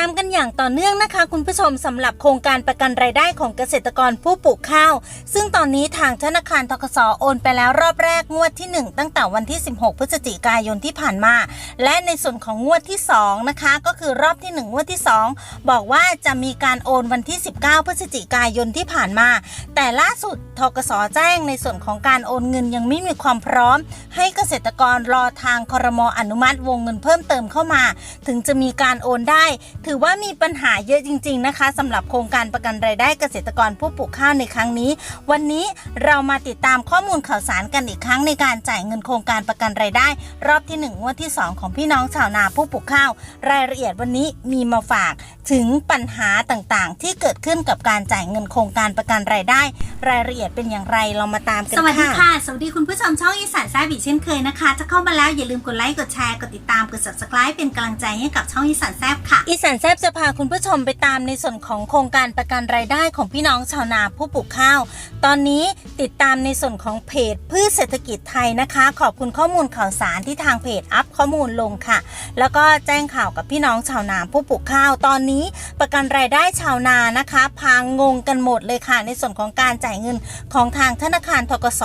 ตามกันอย่างต่อเนื่องนะคะ คุณผู้ชมสำหรับโครงการประกันรายได้ของเกษตรกรผู้ปลูกข้าว ซึ่งตอนนี้ทางธนาคารทกสโอนไปแล้วรอบแรกงวดที่ 1 ตั้งแต่วันที่ 16 พฤศจิกายนที่ผ่านมา และในส่วนของงวดที่ 2 นะคะ ก็คือรอบที่ 1 งวดที่ 2 บอกว่าจะมีการโอนวันที่ 19 พฤศจิกายนที่ผ่านมา แต่ล่าสุดทกสแจ้งในส่วนของการโอนเงินยังไม่มีความพร้อม ให้เกษตรกรรอทางคอรมออนุมัติวงเงินเพิ่มเติมเข้ามา ถึงจะมีการโอนได้ถือว่ามีปัญหาเยอะจริง ๆนะคะสำหรับโครงการประกันรายได้เกษตรกรผู้ปลูกข้าวในครั้งนี้ วันนี้เรามาติดตามข้อมูลข่าวสารกันอีกครั้งในการจ่ายเงินโครงการประกันรายได้ รอบที่1งวดที่ 2 ของพี่น้องชาวนาผู้ปลูกข้าว รายละเอียดวันนี้มีมาฝากถึงปัญหาต่างๆ ที่เกิดขึ้นกับการจ่ายเงินโครงการประกันรายได้ รายละเอียดเป็นอย่างไรเรามาตามกันสวัสดีค่ะค่ะ สวัสดีคุณผู้ชมช่องอีสานแซ่บอีกเช่นเคยนะคะถ้าเข้ามาแล้วอย่าลืมกดไลค์กดแชร์กดติดตามกด subscribe เป็นกำลังใจให้กับช่องอีสานแซ่บค่ะอีสานแซบจะพาคุณผู้ชมไปตามในส่วนของโครงการประกันรายได้ของพี่น้องชาวนาผู้ปลูกข้าว ตอนนี้ติดตามในส่วนของเพจพืชเศรษฐกิจไทยนะคะ ขอบคุณข้อมูลข่าวสารที่ทางเพจอัพ ข้อมูลลงค่ะ แล้วก็แจ้งข่าวกับพี่น้องชาวนาผู้ปลูกข้าวตอนนี้ ประกันรายได้ชาวนานะคะพางงงกันหมดเลยค่ะ ในส่วนของการจ่ายเงินของทางธนาคารทกส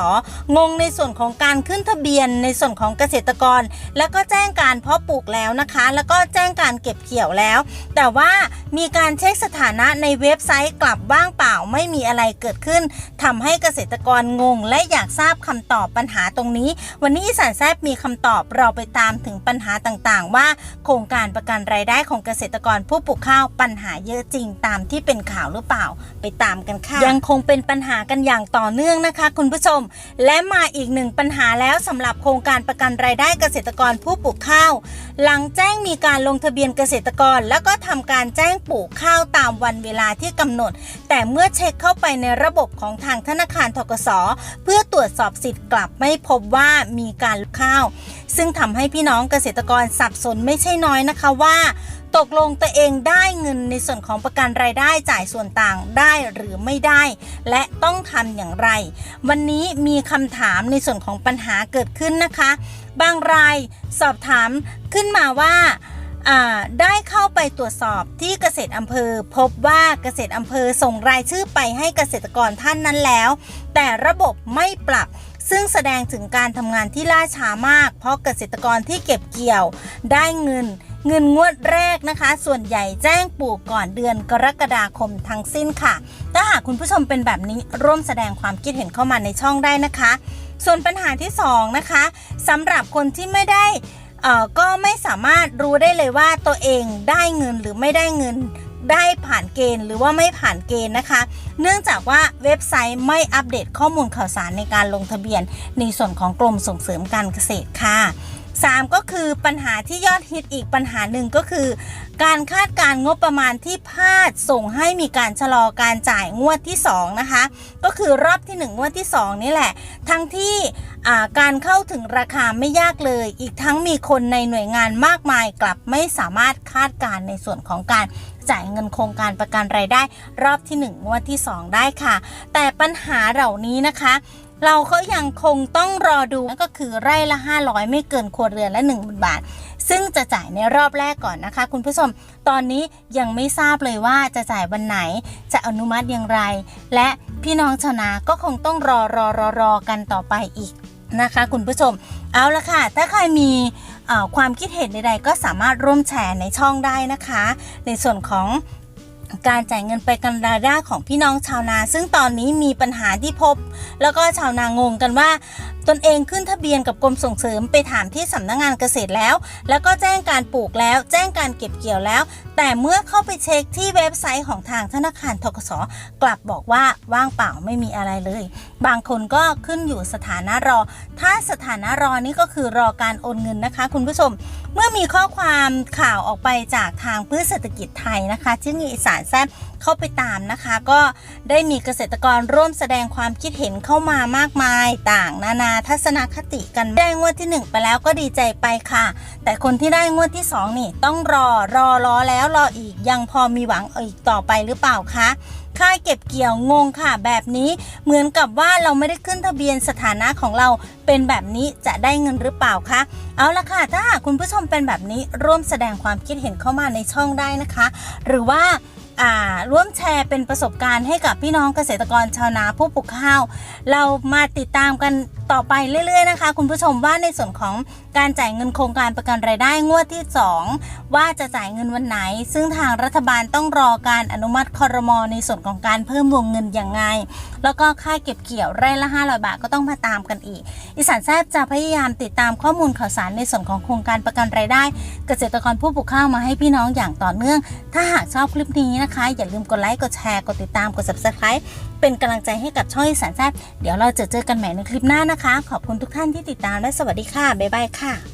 งงในส่วนของการขึ้นทะเบียนในส่วนของเกษตรกร แล้วก็แจ้งการเพาะปลูกแล้วนะคะ แล้วก็แจ้งการเก็บเกี่ยวแล้ว แต่ว่ามีการเช็คสถานะในเว็บไซต์กลับว่างเปล่าไม่มีอะไรเกิดขึ้นทำให้เกษตรกรงง และอยากทราบคำตอบปัญหาตรงนี้ วันนี้อีสานแซบมีคำตอบเราไปตามถึงปัญหาต่างๆ ว่า โครงการประกันรายได้ของเกษตรกรผู้ปลูกข้าวปัญหาเยอะจริงตามที่เป็นข่าวหรือเปล่าไปตามกันค่ะ ยังคงเป็นปัญหากันอย่างต่อเนื่องนะคะ คุณผู้ชม และมาอีกหนึ่งปัญหาแล้วสำหรับโครงการประกันรายได้เกษตรกรผู้ปลูกข้าว หลังแจ้งมีการลงทะเบียนเกษตรกร แล้วก็ทำการแจ้งปลูกข้าวตามวันเวลาที่กำหนด แต่เมื่อเช็คเข้าไปในระบบของทางธนาคารทกส เพื่อตรวจสอบสิทธิ์กลับไม่พบว่ามีการข้าว ซึ่งทำให้พี่น้องเกษตรกรสับสนไม่ใช่น้อยนะคะว่า ตกลงตัวเองได้เงินในส่วนของประกันรายได้จ่ายส่วนต่างได้หรือไม่ได้ และต้องทำอย่างไร วันนี้มีคำถามในส่วนของปัญหาเกิดขึ้นนะคะ บางรายสอบถามขึ้นมาว่าาได้ ตรวจสอบที่เกษตรอำเภอ พบว่าเกษตรอำเภอส่งรายชื่อไปให้เกษตรกรท่านนั้นแล้ว แต่ระบบไม่ปรับซึ่งแสดงถึงการทำงานที่ล่าช้ามาก เพราะเกษตรกรที่เก็บเกี่ยว ได้เงิน เงินงวดแรกนะคะ ส่วนใหญ่แจ้งปลูกก่อนเดือนกรกฎาคมทั้งสิ้นค่ะ ถ้าหากคุณผู้ชมเป็นแบบนี้ร่วมแสดงความคิดเห็นเข้ามาในช่องได้นะคะ ส่วนปัญหาที่สองนะคะสำหรับคนที่ไม่ได้ ก็ไม่สามารถรู้ได้เลยว่าตัวเองได้เงินหรือไม่ได้เงินได้ผ่านเกณฑ์หรือว่าไม่ผ่านเกณฑ์นะคะ เนื่องจากว่าเว็บไซต์ไม่อัปเดตข้อมูลข่าวสารในการลงทะเบียน ในส่วนของกรมส่งเสริมการเกษตรค่ะ 3 ก็คือปัญหาที่ยอดฮิตอีกปัญหาหนึ่งก็คือ การคาดการงบประมาณที่พลาดส่งให้มีการชะลอการจ่ายงวดที่ 2 นะคะ ก็คือรอบที่ 1 งวดที่ 2 นี่แหละ ทั้งที่ การเข้าถึงราคาไม่ยากเลย อีกทั้งมีคนในหน่วยงานมากมายกลับไม่สามารถคาดการณ์ในส่วนของการจ่ายเงินโครงการประกันรายได้ รอบที่1งวดที่ 2 ได้ค่ะ แต่ปัญหาเหล่านี้นะคะ เราก็ยังคงต้องรอดูนั่นก็คือไร่ละ 500 ไม่เกินครัวเรือนละ1 0,000 บาท ซึ่งจะจ่ายในรอบแรกก่อนนะคะ คุณผู้ชม ตอนนี้ยังไม่ทราบเลยว่าจะจ่ายวันไหน จะอนุมัติอย่างไร และพี่น้องชาวนาก็คงต้องรอรอรอรอกันต่อไปอีก นะคะ คุณผู้ชม เอาละค่ะ ถ้าใครมีความคิดเห็นใดๆ ก็สามารถร่วมแชร์ในช่องได้นะคะ ในส่วนของการจ่ายเงินไปกันราด้าของพี่น้องชาวนา ซึ่งตอนนี้มีปัญหาที่พบ แล้วก็ชาวนางงกันว่า ตนเองขึ้นทะเบียนกับกรมส่งเสริมไปถามที่สำนักงานเกษตรแล้ว แล้วก็แจ้งการปลูกแล้ว แจ้งการเก็บเกี่ยวแล้ว แต่เมื่อเข้าไปเช็คที่เว็บไซต์ของทางธนาคารทกสกลับบอกว่าว่างเปล่าไม่มีอะไรเลย บางคนก็ขึ้นอยู่สถานะรอ ถ้าสถานะรอนี่ก็คือรอการโอนเงินนะคะ คุณผู้ชม เมื่อมีข้อความข่าวออกไปจากทางพืชเศรษฐกิจไทยนะคะที่มีสานแซบ เข้าไปตามนะคะ ก็ได้มีเกษตรกรร่วมแสดงความคิดเห็นเข้ามามากมาย ต่างนานาทัศนคติกันได้งวดที่ 1 ไปแล้วก็ดีใจไปค่ะ แต่คนที่ได้งวดที่ 2 นี่ต้องรอรอรอแล้วรออีกยังพอมีหวังอีกต่อไปหรือเปล่าคะค่ายเก็บเกี่ยวงงค่ะแบบนี้เหมือนกับว่าเราไม่ได้ขึ้นทะเบียนสถานะของเราเป็นแบบนี้จะได้เงินหรือเปล่าคะเอาละค่ะถ้าคุณผู้ชมเป็นแบบนี้ร่วมแสดงความคิดเห็นเข้ามาในช่องได้นะคะ หรือว่า ร่วมแชร์เป็นประสบการณ์ให้กับพี่น้องเกษตรกรชาวนาผู้ปลูกข้าว เรามาติดตามกัน ต่อไปเรื่อยๆนะคะ คุณผู้ชมว่าในส่วนของการจ่ายเงินโครงการประกันรายได้งวดที่ 2 ว่าจะจ่ายเงินวันไหน ซึ่งทางรัฐบาลต้องรอการอนุมัติคอรมอในส่วนของการเพิ่มวงเงินอย่างไง แล้วก็ค่าเก็บเกี่ยวไร่ละ500บาทก็ต้องมาตามกันอีก อีสานแซบจะพยายามติดตามข้อมูลข่าวสารในส่วนของโครงการประกันรายได้ เกษตรกรผู้ปลูกข้าวมาให้พี่น้องอย่างต่อเนื่อง ถ้าหากชอบคลิปนี้นะคะ อย่าลืมกดไลค์กดแชร์กดติดตามกด subscribe เป็นกำลังใจให้กับช่องอีสานแซบเดี๋ยวเราจะเจอกันใหม่ในคลิปหน้านะคะนะคะ ขอบคุณทุกท่านที่ติดตามและสวัสดีค่ะ บ๊ายบายค่ะ